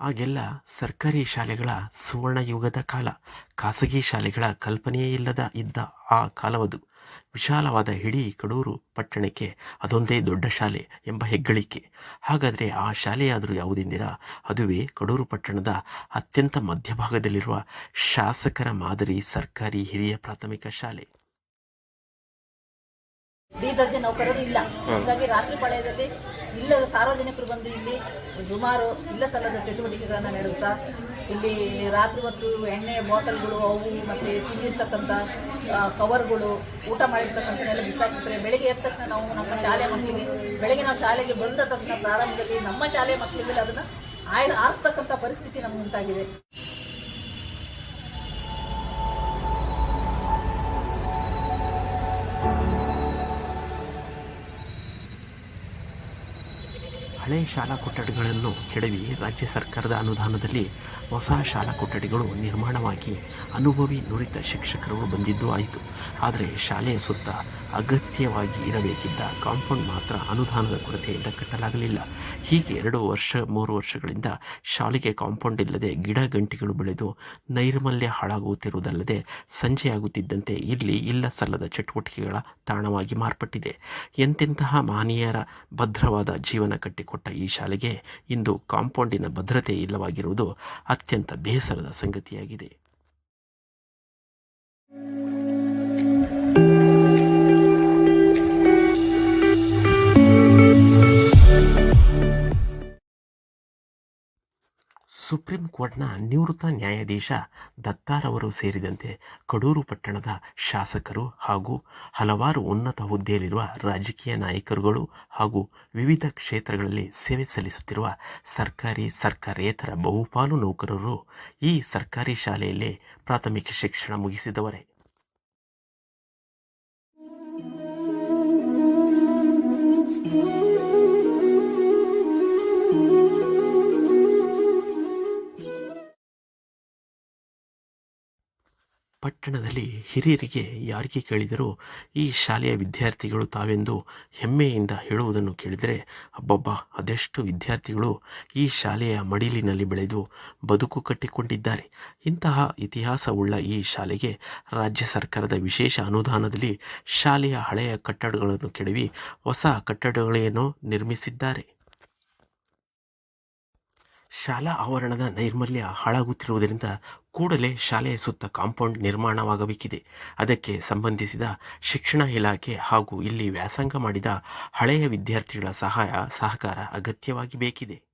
ಆಗೆಲ್ಲ ಸರ್ಕಾರಿ ಶಾಲೆಗಳ ಸುವರ್ಣಯುಗದ ಕಾಲ, ಖಾಸಗಿ ಶಾಲೆಗಳ ಕಲ್ಪನೆಯೇ ಇಲ್ಲದ ಇದ್ದ ಆ ಕಾಲವದು. ವಿಶಾಲವಾದ ಇಡೀ ಕಡೂರು ಪಟ್ಟಣಕ್ಕೆ ಅದೊಂದೇ ದೊಡ್ಡ ಶಾಲೆ ಎಂಬ ಹೆಗ್ಗಳಿಕೆ. ಹಾಗಾದರೆ ಆ ಶಾಲೆಯಾದರೂ ಯಾವುದೆಂದಿರಾ? ಅದುವೇ ಕಡೂರು ಪಟ್ಟಣದ ಅತ್ಯಂತ ಮಧ್ಯಭಾಗದಲ್ಲಿರುವ ಶಾಸಕರ ಮಾದರಿ ಸರ್ಕಾರಿ ಹಿರಿಯ ಪ್ರಾಥಮಿಕ ಶಾಲೆ. ಡಿ ದರ್ಜೆ ನೌಕರರು ಇಲ್ಲ. ಹಾಗಾಗಿ ರಾತ್ರಿ ಪಾಳ್ಯದಲ್ಲಿ ಇಲ್ಲದ ಸಾರ್ವಜನಿಕರು ಬಂದು ಇಲ್ಲಿ ಸುಮಾರು ಇಲ್ಲ ಸಲ್ಲದ ಚಟುವಟಿಕೆಗಳನ್ನು ನಡೆಸ್ತಾ, ಇಲ್ಲಿ ರಾತ್ರಿ ಹೊತ್ತು ಎಣ್ಣೆ ಬಾಟಲ್ಗಳು, ಅವು ಮತ್ತೆ ತಿಂದಿರ್ತಕ್ಕಂಥ ಕವರ್ಗಳು, ಊಟ ಮಾಡಿರ್ತಕ್ಕಂಥದ್ದೆಲ್ಲ ಬಿಸಾಕಿದ್ರೆ ಬೆಳಿಗ್ಗೆ ಎದ್ದ ತಕ್ಷಣ ನಾವು ನಮ್ಮ ಶಾಲೆ ಮಕ್ಕಳಿಗೆ, ಬೆಳಗ್ಗೆ ನಾವು ಶಾಲೆಗೆ ಬಂದ ತಕ್ಷಣ ಪ್ರಾರಂಭದಲ್ಲಿ ನಮ್ಮ ಶಾಲೆ ಮಕ್ಕಳಿಗೆ ಅದನ್ನ ಆಯ್ದು ಆರಿಸ್ತಕ್ಕಂಥ ಪರಿಸ್ಥಿತಿ ನಮ್ಗೆ ಉಂಟಾಗಿದೆ. ಹಳೆಯ ಶಾಲಾ ಕೊಠಡಿಗಳನ್ನು ಕೆಡವಿ ರಾಜ್ಯ ಸರ್ಕಾರದ ಅನುದಾನದಲ್ಲಿ ಹೊಸ ಶಾಲಾ ಕೊಠಡಿಗಳು ನಿರ್ಮಾಣವಾಗಿ ಅನುಭವಿ ನುರಿತ ಶಿಕ್ಷಕರು ಬಂದಿದ್ದು ಆಯಿತು. ಆದರೆ ಶಾಲೆಯ ಸುತ್ತ ಅಗತ್ಯವಾಗಿ ಇರಬೇಕಿದ್ದ ಕಾಂಪೌಂಡ್ ಮಾತ್ರ ಅನುದಾನದ ಕೊರತೆಯಿಂದ ಕಟ್ಟಲಾಗಲಿಲ್ಲ. ಹೀಗೆ ಎರಡು ವರ್ಷ, ಮೂರು ವರ್ಷಗಳಿಂದ ಶಾಲೆಗೆ ಕಾಂಪೌಂಡ್ ಇಲ್ಲದೆ ಗಿಡ ಗಂಟಿಗಳು ಬೆಳೆದು ನೈರ್ಮಲ್ಯ ಹಾಳಾಗುತ್ತಿರುವುದಲ್ಲದೆ ಸಂಜೆಯಾಗುತ್ತಿದ್ದಂತೆ ಇಲ್ಲಿ ಇಲ್ಲ ಸಲ್ಲದ ಚಟುವಟಿಕೆಗಳ ತಾಣವಾಗಿ ಮಾರ್ಪಟ್ಟಿದೆ. ಎಂತೆಂತಹ ಮಹನೀಯರ ಭದ್ರವಾದ ಜೀವನ ಕಟ್ಟಿಕೊಟ್ಟ ಈ ಶಾಲೆಗೆ ಇಂದು ಕಾಂಪೌಂಡಿನ ಭದ್ರತೆ ಇಲ್ಲವಾಗಿರುವುದು ಅತ್ಯಂತ ಬೇಸರದ ಸಂಗತಿಯಾಗಿದೆ. ಸುಪ್ರೀಂ ಕೋರ್ಟ್ನ ನಿವೃತ್ತ ನ್ಯಾಯಾಧೀಶ ದತ್ತಾರವರು ಸೇರಿದಂತೆ ಕಡೂರು ಪಟ್ಟಣದ ಶಾಸಕರು ಹಾಗೂ ಹಲವಾರು ಉನ್ನತ ಹುದ್ದೆಯಲ್ಲಿರುವ ರಾಜಕೀಯ ನಾಯಕರುಗಳು ಹಾಗೂ ವಿವಿಧ ಕ್ಷೇತ್ರಗಳಲ್ಲಿ ಸೇವೆ ಸಲ್ಲಿಸುತ್ತಿರುವ ಸರ್ಕಾರಿ ಸರ್ಕಾರೇತರ ಬಹುಪಾಲು ನೌಕರರು ಈ ಸರ್ಕಾರಿ ಶಾಲೆಯಲ್ಲೇ ಪ್ರಾಥಮಿಕ ಶಿಕ್ಷಣ ಮುಗಿಸಿದವರೇ. ಪಟ್ಟಣದಲ್ಲಿ ಹಿರಿಯರಿಗೆ ಯಾರಿಗೆ ಕೇಳಿದರೂ ಈ ಶಾಲೆಯ ವಿದ್ಯಾರ್ಥಿಗಳು ತಾವೆಂದು ಹೆಮ್ಮೆಯಿಂದ ಹೇಳುವುದನ್ನು ಕೇಳಿದರೆ, ಅಬ್ಬಬ್ಬ, ಅದೆಷ್ಟು ವಿದ್ಯಾರ್ಥಿಗಳು ಈ ಶಾಲೆಯ ಮಡಿಲಿನಲ್ಲಿ ಬೆಳೆದು ಬದುಕು ಕಟ್ಟಿಕೊಂಡಿದ್ದಾರೆ. ಇಂತಹ ಇತಿಹಾಸವುಳ್ಳ ಈ ಶಾಲೆಗೆ ರಾಜ್ಯ ಸರ್ಕಾರದ ವಿಶೇಷ ಅನುದಾನದಲ್ಲಿ ಶಾಲೆಯ ಹಳೆಯ ಕಟ್ಟಡಗಳನ್ನು ಕೆಡವಿ ಹೊಸ ಕಟ್ಟಡಗಳೇನೋ ನಿರ್ಮಿಸಿದ್ದಾರೆ. ಶಾಲಾ ಆವರಣದ ನೈರ್ಮಲ್ಯ ಹಾಳಾಗುತ್ತಿರುವುದರಿಂದ ಕೂಡಲೇ ಶಾಲೆಯ ಸುತ್ತ ಕಾಂಪೌಂಡ್ ನಿರ್ಮಾಣವಾಗಬೇಕಿದೆ. ಅದಕ್ಕೆ ಸಂಬಂಧಿಸಿದ ಶಿಕ್ಷಣ ಇಲಾಖೆ ಹಾಗೂ ಇಲ್ಲಿ ವ್ಯಾಸಂಗ ಮಾಡಿದ ಹಳೆಯ ವಿದ್ಯಾರ್ಥಿಗಳ ಸಹಾಯ ಸಹಕಾರ ಅಗತ್ಯವಾಗಿ ಬೇಕಿದೆ.